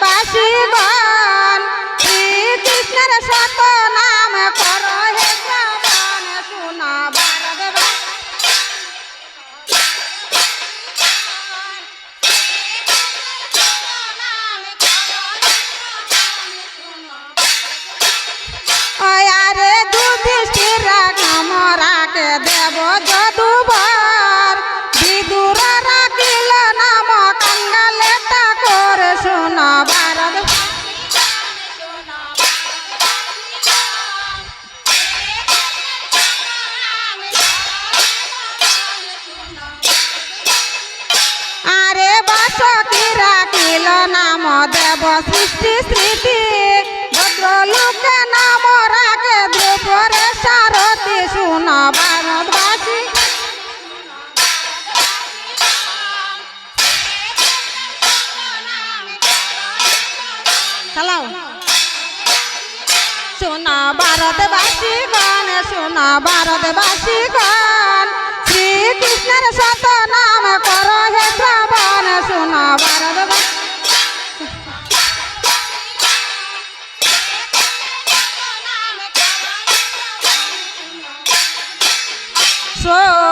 八十一 দেব সৃষ্টি স্মৃতি। ভদ্রলোকে নাম রাখে ধ্রুবরে সারথি শুন ভারতবাসী চালাও। শোনা ভারতবাসী গান শোনা ভারতবাসী গান শ্রীকৃষ্ণের সতা ষোলো